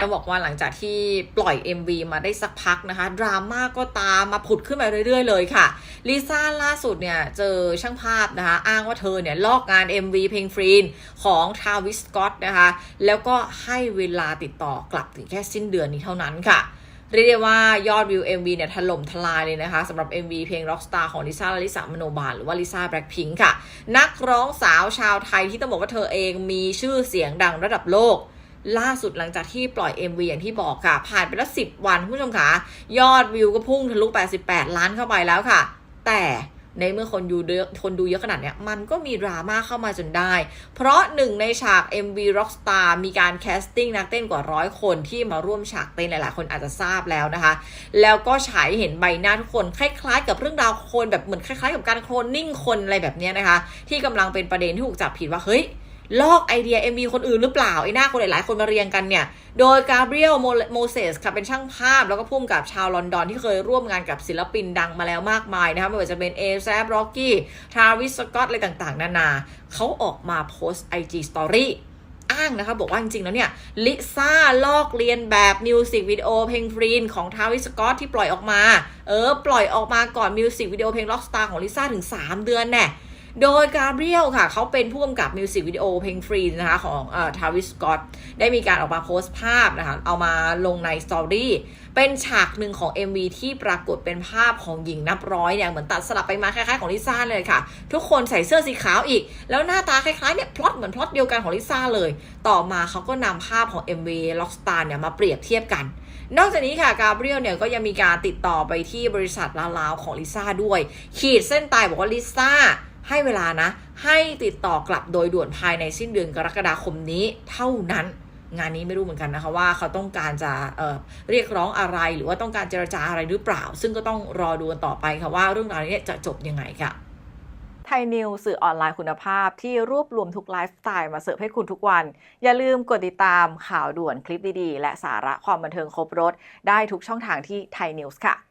ต้องบอกว่าหลังจากที่ปล่อย MV มาได้สักพักนะคะ ดราม่าก็ตามมาผุดขึ้นมาเรื่อยๆ เลยค่ะลิซ่าล่าสุดเนี่ยเจอช่างภาพนะคะ อ้างว่าเธอเนี่ยลอกงาน MV เพลงฟรีนของทาวิสก o ตนะคะ แล้วก็ให้เวลาติดต่อกลับถึงแค่สิ้นเดือนนี้เท่านั้นค่ะเรียกได้ว่ายอดวิว MV เนี่ยถล่มทลายเลยนะคะสำหรับ MV เพลง Rockstar ของลิซ่าละลิซ่ามโนบาลหรือว่าลิซ่าแบล็คพิงค์ค่ะ นักร้องสาวชาวไทยที่ต้องบอกว่าเธอเองมีชื่อเสียงดังระดับโลก ล่าสุดหลังจากที่ปล่อย MV อย่างที่บอกค่ะ ผ่านไปแล้ว10 วันคุณผู้ชมคะยอดวิวก็พุ่งทะลุ 88 ล้านเข้าไปแล้วค่ะ แต่ในเมื่อคนดูเยอะคนดูเยอะขนาดเนี้ยมันก็มีดราม่าเข้ามาจนได้ เพราะหนึ่งในฉาก MV Rockstar มีการแคสติ้งนักเต้นกว่าร้อยคนที่มาร่วมฉากเต้นหลายๆ คนอาจจะทราบแล้วนะคะ แล้วก็ฉายเห็นใบหน้าทุกคนคล้ายๆ กับเรื่องราวคนแบบเหมือนคล้ายๆ กับการโคลนนิ่งคนอะไรแบบนี้นะคะ ที่กำลังเป็นประเด็นที่ถูกจับผิดว่าเฮ้ย ลอกไอเดีย MV คนอื่นหรือเปล่าไอ้หน้าคนหลายๆคนมาเรียงกันเนี่ย โดยกาเบรียลโมเสสค่ะเป็นช่างภาพ แล้วก็พุ่มกับชาวลอนดอนที่เคยร่วมงานกับศิลปินดังมาแล้วมากมายนะคะไม่ว่าจะเป็นเอแซบร็อกกี้ทาวิสสกอตอะไรต่างๆ นานา เขาออกมาโพสต์ IG Story อ้างนะคะ บอกว่าจริงๆ แล้วเนี่ยลิซ่าลอกเลียนแบบมิวสิกวิดีโอเพลงฟรีนของทาวิสกอตที่ปล่อยออกมา เออ ปล่อยออกมาก่อนมิวสิกวิดีโอเพลง Rockstar ของลิซ่าถึง 3 เดือนแน่ โดยกาเบรียลค่ะ เขาเป็นผู้กำกับมิวสิกวิดีโอเพลงฟรีนะคะของเอ่อทาวิสกอตได้มีการออกมาโพสต์ภาพนะคะ เอามาลงในสตอรี่เป็นฉากหนึ่งของ MV ที่ปรากฏเป็นภาพของหญิงนับร้อยเนี่ย เหมือนตัดสลับไปมาคล้ายๆของลิซ่าเลยค่ะ ทุกคนใส่เสื้อสีขาวอีก แล้วหน้าตาคล้ายๆเนี่ยพล็อตเหมือนพล็อตเดียวกันของลิซ่าเลย ต่อมาเขาก็นำภาพของ MV Rockstar เนี่ยมาเปรียบเทียบกันนอกจากนี้ค่ะ กาเบรียลเนี่ยก็ยังมีการติดต่อไปที่บริษัทลาวลาวของลิซ่าด้วย ขีดเส้นตายบอกว่าลิซ่า ให้เวลานะ ให้ติดต่อกลับโดยด่วนภายในสิ้นเดือนกรกฎาคมนี้เท่านั้น งานนี้ไม่รู้เหมือนกันนะคะว่าเขาต้องการจะเเรียกร้องอะไรหรือว่าต้องการเจรจาอะไรหรือเปล่า ซึ่งก็ต้องรอดูกันต่อไปค่ะว่าเรื่องราวนี้จะจบยังไงค่ะไทยนิวสื่อออนไลน์คุณภาพที่รวบรวมทุกไลฟ์สไตล์มาเสิร์ฟให้คุณทุกวัน อย่าลืมกดติดตามข่าวด่วนคลิปดีๆ และสาระความบันเทิงครบรถ ได้ทุกช่องทางที่ไทยนิวส์ค่ะ